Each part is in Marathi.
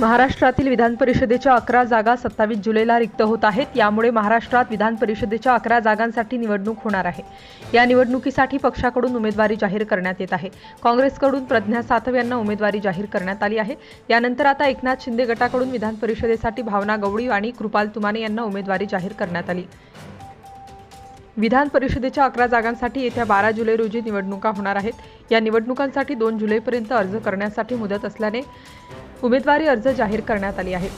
महाराष्ट्रातील विधान परिषदेच्या अकरा जागा सत्तावीस जुलैला रिक्त होत आहेत. यामुळे महाराष्ट्रात विधान परिषदेच्या अकरा जागांसाठी निवडणूक होणार आहे. या निवडणुकीसाठी पक्षाकडून उमेदवारी जाहीर करण्यात येत आहे. काँग्रेसकडून प्रज्ञा सातव यांना उमेदवारी जाहीर करण्यात आली आहे. यानंतर आता एकनाथ शिंदे गटाकडून विधान परिषदेसाठी भावना गवळी आणि कृपाल तुमाने यांना उमेदवारी जाहीर करण्यात आली. विधान परिषदेच्या अकरा जागांसाठी येत्या बारा जुलै रोजी निवडणुका होणार आहेत. या निवडणुकांसाठी दोन जुलैपर्यंत अर्ज करण्यासाठी मुदत असल्याने उमेदवारी अर्ज जाहीर करण्यात आली आहे.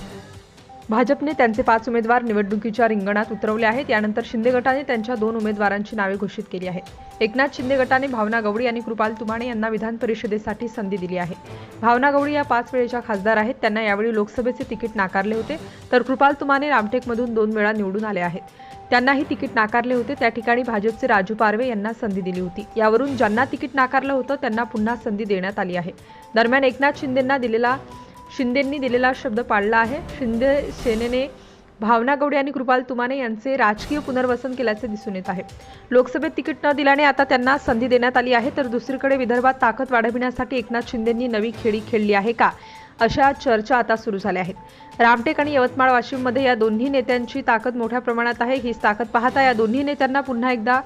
भाजपने त्यांचे पाच उमेदवार निवडणुकीच्या रिंगणात उतरवले आहेत. यानंतर शिंदे गटाने त्यांच्या दोन उमेदवारांची नावे घोषित केली आहेत एकनाथ शिंदे गटाने भावना गवळी आणि कृपाल तुमाणे यांना विधान परिषदेसाठी संधी दिली आहे. भावना गवळी या पाच वेळेच्या खासदार आहेत. त्यांना यावेळी लोकसभेचे तिकीट नाकारले होते. तर कृपाल तुमाने रामटेकमधून दोन वेळा निवडून आले आहेत. त्यांनाही तिकीट नाकारले होते. त्या ठिकाणी भाजपचे राजू पारवे यांना संधी दिली होती. यावरून ज्यांना तिकीट नाकारलं होतं त्यांना पुन्हा संधी देण्यात आली आहे. दरम्यान एकनाथ शिंदेंना दिलेला शिंदेंनी दिलेला शब्द पाळला आहे. शिंदे सेनेने भावना गवडे आणि कृपाल तुमाने यांचे राजकीय पुनर्वसन केल्याचे दिसून येत आहे. लोकसभेत तिकीट न दिल्याने आता त्यांना संधी देण्यात आली आहे. तर दुसरीकडे विदर्भात ताकद वाढविण्यासाठी एकनाथ शिंदेंनी नवी खेळी खेळली आहे का? अशा चर्चा आता सुरू झाल्या आहेत. रामटेक आणि यवतमाळ वाशिममध्ये या दोन्ही नेत्यांची ताकद मोठ्या प्रमाणात आहे. हीच ताकद पाहता या दोन्ही नेत्यांना पुन्हा एकदा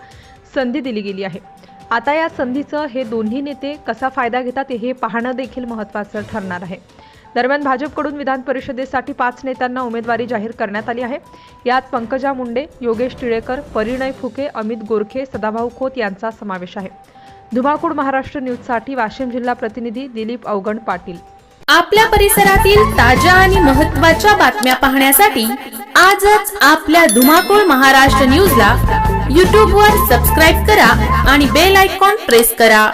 संधी दिली गेली आहे. आता या संधीचं हे दोन्ही नेते कसा फायदा घेतात हे पाहणं देखील महत्त्वाचं ठरणार आहे. दरम्यान भाजपकडून विधान परिषदेसाठी पाच नेत्यांना उमेदवारी जाहीर करण्यात आली आहे. यात पंकजा मुंडे योगेश टिळेकर परिणय फुके अमित गोरखे सदाभाऊ खोत यांचा समावेश आहे. धुमाकूळ महाराष्ट्र न्यूजसाठी वाशिम जिल्हा प्रतिनिधी दिलीप अवगण पाटील. आपल्या परिसरातील ताज्या आणि महत्त्वाच्या बातम्या पाहण्यासाठी आजच आपल्या धुमाकूळ महाराष्ट्र न्यूजला यूट्यूबवर सबस्क्राईब करा आणि बेल आयकॉन प्रेस करा.